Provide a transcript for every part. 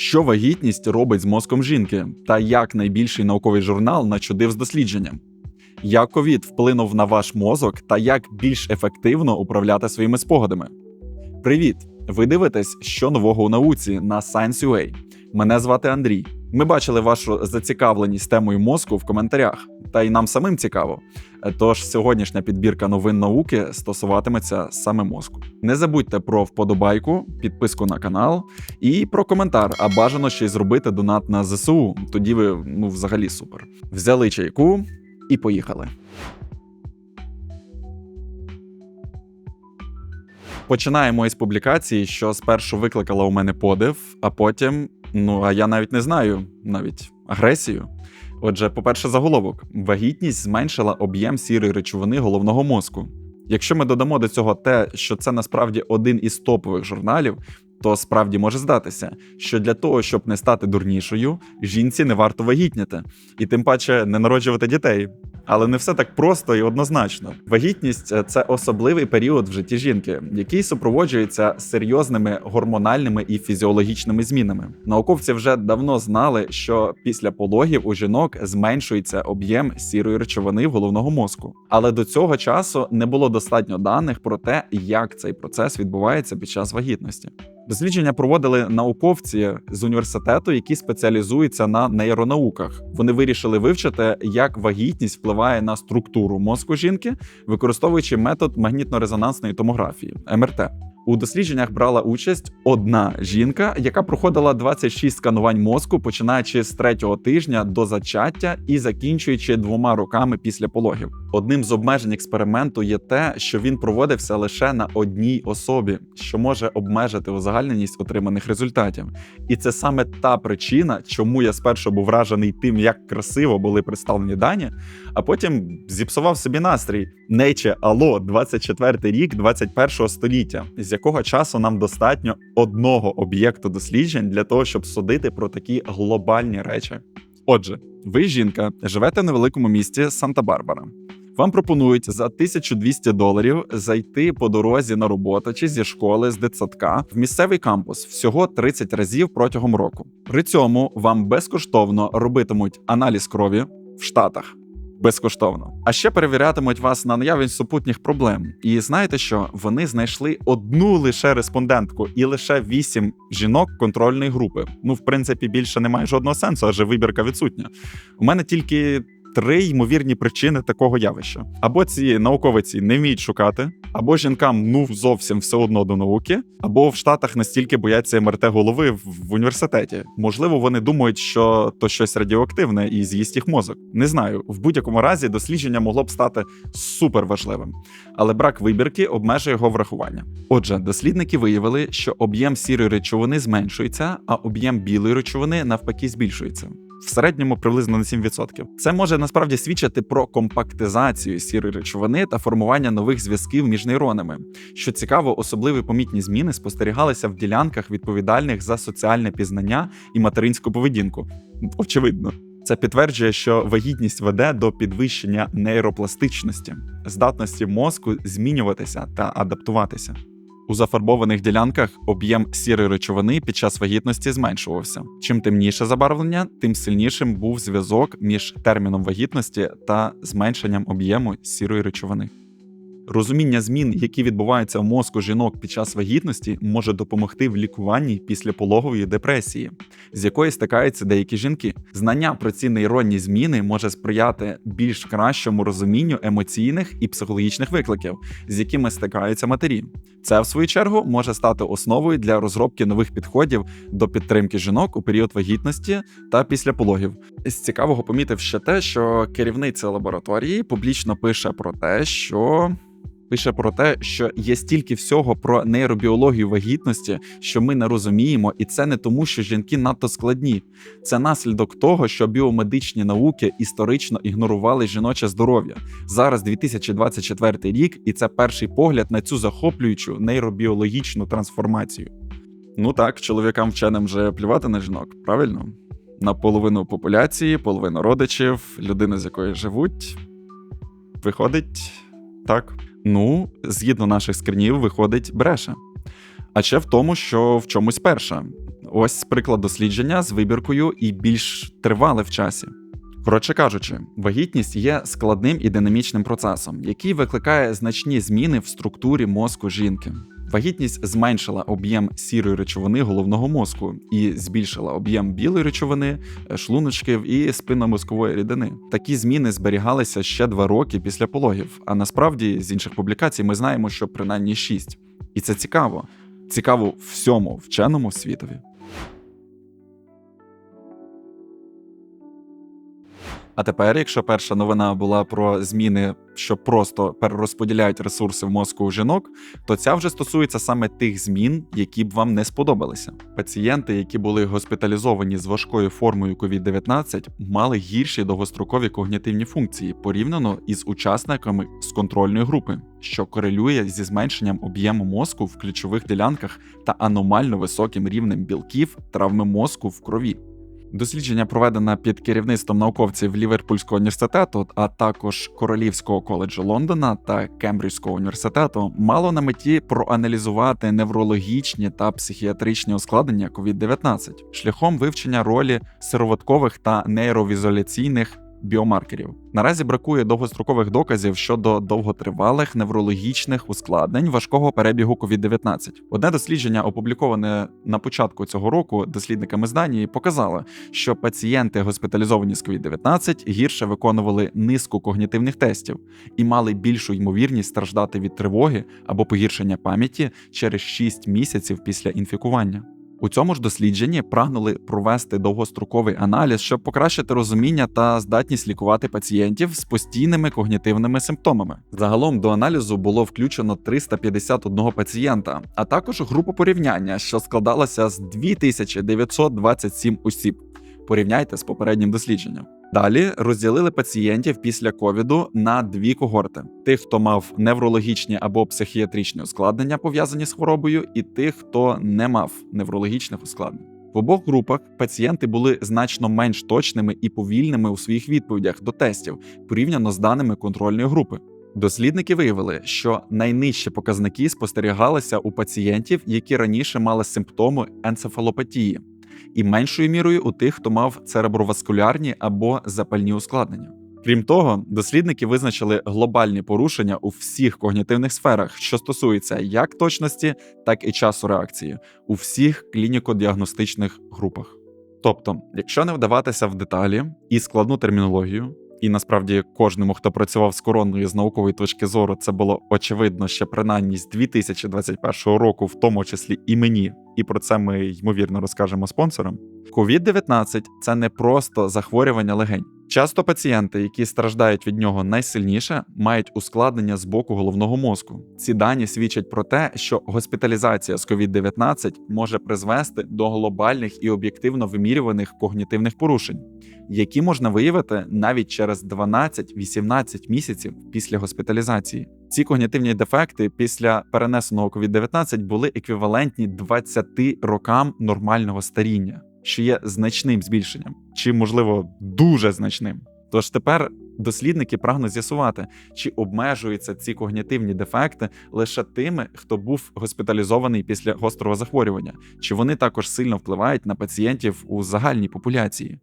Що вагітність робить з мозком жінки, та як найбільший науковий журнал начудив з дослідженням? Як ковід вплинув на ваш мозок та як більш ефективно управляти своїми спогадами? Привіт! Ви дивитесь, що нового у науці на Science.ua. Мене звати Андрій. Ми бачили вашу зацікавленість темою мозку в коментарях, та й нам самим цікаво. Тож сьогоднішня підбірка новин науки стосуватиметься саме мозку. Не забудьте про вподобайку, підписку на канал і про коментар, а бажано ще й зробити донат на ЗСУ. Тоді ви ну взагалі супер. Взяли чайку і поїхали. Починаємо із публікації, що спершу викликала у мене подив, а потім, ну а я навіть не знаю, навіть агресію. Отже, по-перше, заголовок: вагітність зменшила об'єм сірої речовини головного мозку. Якщо ми додамо до цього те, що це насправді один із топових журналів, то справді може здатися, що для того, щоб не стати дурнішою, жінці не варто вагітніти, і тим паче не народжувати дітей. Але не все так просто і однозначно. Вагітність це особливий період в житті жінки, який супроводжується серйозними гормональними і фізіологічними змінами. Науковці вже давно знали, що після пологів у жінок зменшується об'єм сірої речовини головного мозку. Але до цього часу не було достатньо даних про те, як цей процес відбувається під час вагітності. Дослідження проводили науковці з університету, які спеціалізуються на нейронауках. Вони вирішили вивчити, як вагітність впливає на структуру мозку жінки, використовуючи метод магнітно-резонансної томографії МРТ. У дослідженнях брала участь одна жінка, яка проходила 26 сканувань мозку, починаючи з третього тижня до зачаття і закінчуючи двома роками після пологів. Одним з обмежень експерименту є те, що він проводився лише на одній особі, що може обмежити узагальненість отриманих результатів. І це саме та причина, чому я спершу був вражений тим, як красиво були представлені дані, а потім зіпсував собі настрій. Нече, алло, 24 рік 21 століття, з якого часу нам достатньо одного об'єкту досліджень для того, щоб судити про такі глобальні речі. Отже, ви, жінка, живете в невеликому місті Санта-Барбара. Вам пропонують за 1200 доларів зайти по дорозі на роботу чи зі школи з дитсадка в місцевий кампус всього 30 разів протягом року. При цьому вам безкоштовно робитимуть аналіз крові в Штатах. Безкоштовно. А ще перевірятимуть вас на наявність супутніх проблем. І знаєте що? Вони знайшли одну лише респондентку і лише вісім жінок контрольної групи. Ну, в принципі, більше немає жодного сенсу, адже вибірка відсутня. У мене тільки. Три ймовірні причини такого явища: або ці науковиці не вміють шукати, або жінкам ну зовсім все одно до науки, або в Штатах настільки бояться МРТ голови в університеті. Можливо, вони думають, що то щось радіоактивне і з'їсть їх мозок. Не знаю. В будь-якому разі дослідження могло б стати супер важливим, але брак вибірки обмежує його врахування. Отже, дослідники виявили, що об'єм сірої речовини зменшується, а об'єм білої речовини навпаки збільшується. В середньому приблизно на 7%. Це може насправді свідчити про компактизацію сірої речовини та формування нових зв'язків між нейронами. Що цікаво, особливі помітні зміни спостерігалися в ділянках, відповідальних за соціальне пізнання і материнську поведінку. Очевидно. Це підтверджує, що вагітність веде до підвищення нейропластичності, здатності мозку змінюватися та адаптуватися. У зафарбованих ділянках об'єм сірої речовини під час вагітності зменшувався. Чим темніше забарвлення, тим сильнішим був зв'язок між терміном вагітності та зменшенням об'єму сірої речовини. Розуміння змін, які відбуваються в мозку жінок під час вагітності, може допомогти в лікуванні післяпологової депресії, з якої стикаються деякі жінки. Знання про ці нейронні зміни може сприяти більш кращому розумінню емоційних і психологічних викликів, з якими стикаються матері. Це, в свою чергу, може стати основою для розробки нових підходів до підтримки жінок у період вагітності та після пологів. З цікавого помітив ще те, що керівниця лабораторії публічно пише про те, що пише про те, що є стільки всього про нейробіологію вагітності, що ми не розуміємо, і це не тому, що жінки надто складні. Це наслідок того, що біомедичні науки історично ігнорували жіноче здоров'я. Зараз 2024 рік, і це перший погляд на цю захоплюючу нейробіологічну трансформацію. Ну так, чоловікам вченим вже плювати на жінок, правильно? На половину популяції, половину родичів, людини, з якої живуть. Виходить так. Ну, згідно наших скринів, виходить бреше. а ще в тому, що в чомусь перша. Ось приклад дослідження з вибіркою і більш тривале в часі. Коротше кажучи, вагітність є складним і динамічним процесом, який викликає значні зміни в структурі мозку жінки. Вагітність зменшила об'єм сірої речовини головного мозку і збільшила об'єм білої речовини, е, шлуночків і спинномозкової рідини. Такі зміни зберігалися ще два роки після пологів. А насправді з інших публікацій ми знаємо, що принаймні шість. І це цікаво. Цікаво всьому вченому світові. А тепер, якщо перша новина була про зміни, що просто перерозподіляють ресурси в мозку у жінок, то ця вже стосується саме тих змін, які б вам не сподобалися. Пацієнти, які були госпіталізовані з важкою формою COVID-19, мали гірші довгострокові когнітивні функції порівняно із учасниками з контрольної групи, що корелює зі зменшенням об'єму мозку в ключових ділянках та аномально високим рівнем білків травми мозку в крові. Дослідження проведене під керівництвом науковців Ліверпульського університету, а також Королівського коледжу Лондона та Кембриджського університету, мало на меті проаналізувати неврологічні та психіатричні ускладнення COVID-19 шляхом вивчення ролі сироваткових та нейровізоляційних біомаркерів. Наразі бракує довгострокових доказів щодо довготривалих неврологічних ускладнень важкого перебігу COVID-19. Одне дослідження, опубліковане на початку цього року дослідниками з Данії, показало, що пацієнти, госпіталізовані з COVID-19, гірше виконували низку когнітивних тестів і мали більшу ймовірність страждати від тривоги або погіршення пам'яті через 6 місяців після інфікування. У цьому ж дослідженні прагнули провести довгостроковий аналіз, щоб покращити розуміння та здатність лікувати пацієнтів з постійними когнітивними симптомами. Загалом до аналізу було включено 351 пацієнта, а також групу порівняння, що складалася з 2927 осіб. Порівняйте з попереднім дослідженням. Далі розділили пацієнтів після ковіду на дві когорти: тих, хто мав неврологічні або психіатричні ускладнення пов'язані з хворобою, і тих, хто не мав неврологічних ускладнень. В обох групах пацієнти були значно менш точними і повільними у своїх відповідях до тестів порівняно з даними контрольної групи. Дослідники виявили, що найнижчі показники спостерігалися у пацієнтів, які раніше мали симптоми енцефалопатії і меншою мірою у тих, хто мав цереброваскулярні або запальні ускладнення. Крім того, дослідники визначили глобальні порушення у всіх когнітивних сферах, що стосується як точності, так і часу реакції у всіх клініко-діагностичних групах. Тобто, якщо не вдаватися в деталі і складну термінологію, і насправді кожному, хто працював з короною з наукової точки зору, це було очевидно ще принаймні з 2021 року, в тому числі і мені, і про це ми ймовірно розкажемо спонсорам. COVID-19 – це не просто захворювання легень. Часто пацієнти, які страждають від нього найсильніше, мають ускладнення з боку головного мозку. Ці дані свідчать про те, що госпіталізація з COVID-19 може призвести до глобальних і об'єктивно вимірюваних когнітивних порушень, які можна виявити навіть через 12-18 місяців після госпіталізації. Ці когнітивні дефекти після перенесеного COVID-19 були еквівалентні 20 рокам нормального старіння що є значним збільшенням, чи, можливо, дуже значним. Тож тепер дослідники прагнуть з'ясувати, чи обмежуються ці когнітивні дефекти лише тими, хто був госпіталізований після гострого захворювання, чи вони також сильно впливають на пацієнтів у загальній популяції.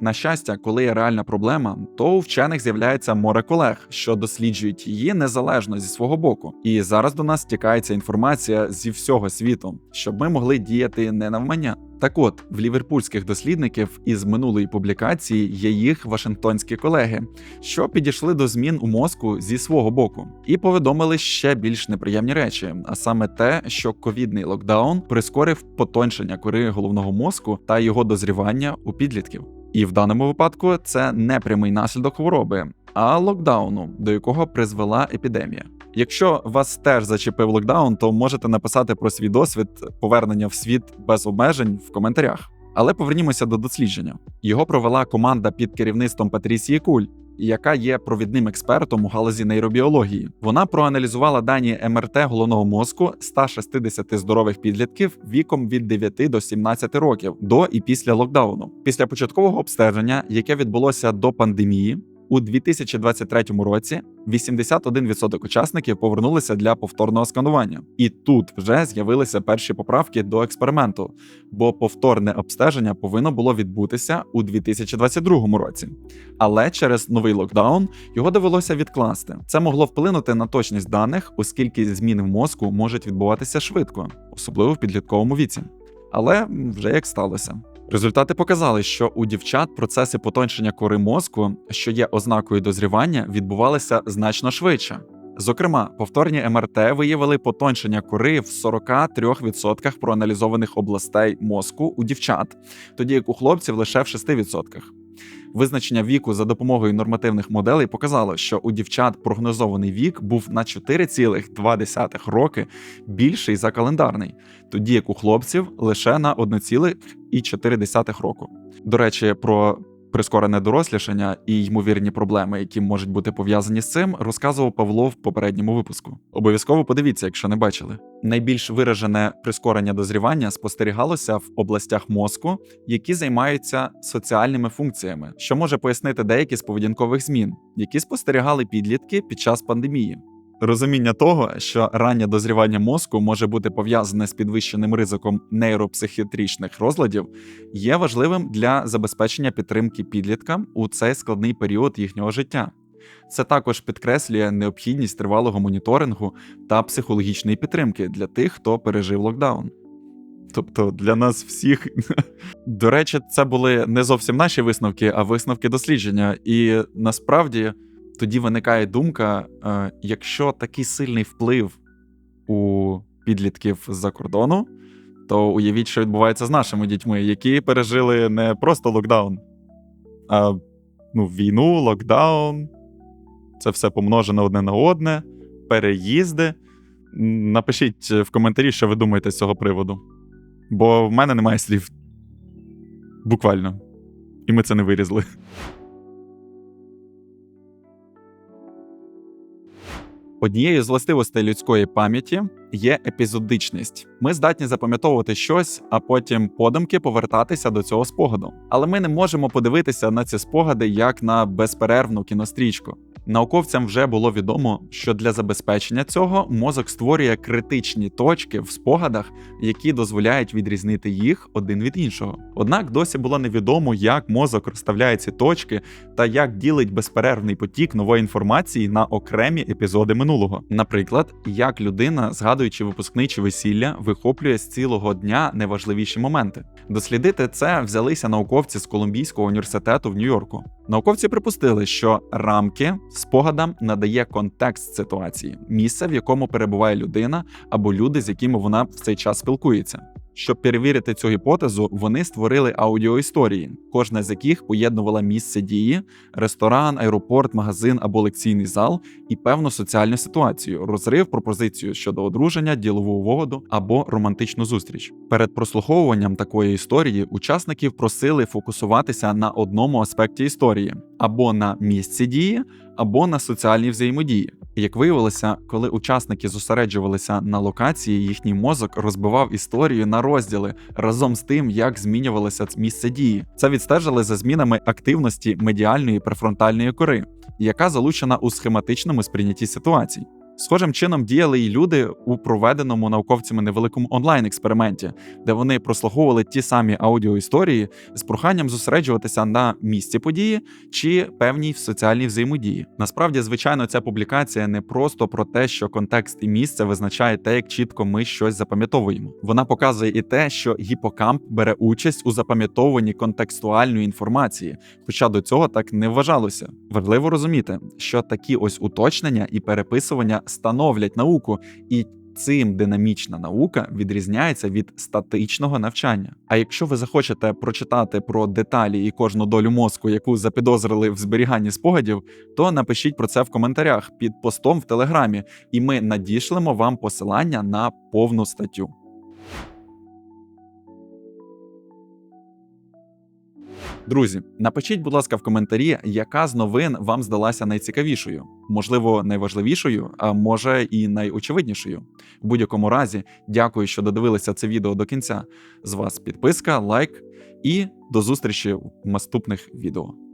На щастя, коли є реальна проблема, то у вчених з'являється море колег, що досліджують її незалежно зі свого боку. І зараз до нас стікається інформація зі всього світу, щоб ми могли діяти не навмання. Так от, в ліверпульських дослідників із минулої публікації є їх вашингтонські колеги, що підійшли до змін у мозку зі свого боку, і повідомили ще більш неприємні речі, а саме те, що ковідний локдаун прискорив потончення кори головного мозку та його дозрівання у підлітків. І в даному випадку це не прямий наслідок хвороби, а локдауну, до якого призвела епідемія. Якщо вас теж зачепив локдаун, то можете написати про свій досвід повернення в світ без обмежень в коментарях. Але повернімося до дослідження. Його провела команда під керівництвом Патрісії Куль, яка є провідним експертом у галузі нейробіології. Вона проаналізувала дані МРТ головного мозку 160 здорових підлітків віком від 9 до 17 років до і після локдауну. Після початкового обстеження, яке відбулося до пандемії. У 2023 році 81% учасників повернулися для повторного сканування, і тут вже з'явилися перші поправки до експерименту, бо повторне обстеження повинно було відбутися у 2022 році. Але через новий локдаун його довелося відкласти. Це могло вплинути на точність даних, оскільки зміни в мозку можуть відбуватися швидко, особливо в підлітковому віці. Але вже як сталося. Результати показали, що у дівчат процеси потончення кори мозку, що є ознакою дозрівання, відбувалися значно швидше. Зокрема, повторні МРТ виявили потончення кори в 43% проаналізованих областей мозку у дівчат, тоді як у хлопців лише в 6%. Визначення віку за допомогою нормативних моделей показало, що у дівчат прогнозований вік був на 4,2 роки більший за календарний, тоді як у хлопців лише на 1,4 року. До речі, про прискорене дорослішання і ймовірні проблеми, які можуть бути пов'язані з цим, розказував Павло в попередньому випуску. Обов'язково подивіться, якщо не бачили. Найбільш виражене прискорення дозрівання спостерігалося в областях мозку, які займаються соціальними функціями, що може пояснити деякі з поведінкових змін, які спостерігали підлітки під час пандемії. Розуміння того, що раннє дозрівання мозку може бути пов'язане з підвищеним ризиком нейропсихіатричних розладів, є важливим для забезпечення підтримки підліткам у цей складний період їхнього життя. Це також підкреслює необхідність тривалого моніторингу та психологічної підтримки для тих, хто пережив локдаун. Тобто для нас всіх. До речі, це були не зовсім наші висновки, а висновки дослідження. І насправді тоді виникає думка: е, якщо такий сильний вплив у підлітків з-за кордону, то уявіть, що відбувається з нашими дітьми, які пережили не просто локдаун, а ну, війну, локдаун. Це все помножено одне на одне, переїзди. Напишіть в коментарі, що ви думаєте з цього приводу. Бо в мене немає слів. Буквально. І ми це не вирізали. Однією з властивостей людської пам'яті є епізодичність. Ми здатні запам'ятовувати щось, а потім подумки повертатися до цього спогаду. Але ми не можемо подивитися на ці спогади як на безперервну кінострічку. Науковцям вже було відомо, що для забезпечення цього мозок створює критичні точки в спогадах, які дозволяють відрізнити їх один від іншого. Однак досі було невідомо, як мозок розставляє ці точки та як ділить безперервний потік нової інформації на окремі епізоди минулого. Наприклад, як людина, згадуючи випускний весілля, вихоплює з цілого дня найважливіші моменти. Дослідити це взялися науковці з Колумбійського університету в Нью-Йорку. Науковці припустили, що рамки спогадам надає контекст ситуації, місце, в якому перебуває людина або люди, з якими вона в цей час спілкується. Щоб перевірити цю гіпотезу, вони створили аудіоісторії, кожна з яких поєднувала місце дії, ресторан, аеропорт, магазин або лекційний зал і певну соціальну ситуацію, розрив, пропозицію щодо одруження, ділову угоду або романтичну зустріч. Перед прослуховуванням такої історії учасників просили фокусуватися на одному аспекті історії або на місці дії, або на соціальній взаємодії. Як виявилося, коли учасники зосереджувалися на локації, їхній мозок розбивав історію на розділи разом з тим, як змінювалося місце дії. Це відстежили за змінами активності медіальної префронтальної кори, яка залучена у схематичному сприйнятті ситуацій. Схожим чином діяли й люди у проведеному науковцями невеликому онлайн-експерименті, де вони прослуховували ті самі аудіоісторії з проханням зосереджуватися на місці події чи певній соціальній взаємодії. Насправді, звичайно, ця публікація не просто про те, що контекст і місце визначає те, як чітко ми щось запам'ятовуємо. Вона показує і те, що гіпокамп бере участь у запам'ятовуванні контекстуальної інформації, хоча до цього так не вважалося. Важливо розуміти, що такі ось уточнення і переписування становлять науку, і цим динамічна наука відрізняється від статичного навчання. А якщо ви захочете прочитати про деталі і кожну долю мозку, яку запідозрили в зберіганні спогадів, то напишіть про це в коментарях під постом в телеграмі, і ми надішлемо вам посилання на повну статтю. Друзі, напишіть, будь ласка, в коментарі, яка з новин вам здалася найцікавішою, можливо, найважливішою, а може і найочевиднішою. В будь-якому разі, дякую, що додивилися це відео до кінця. З вас підписка, лайк і до зустрічі в наступних відео.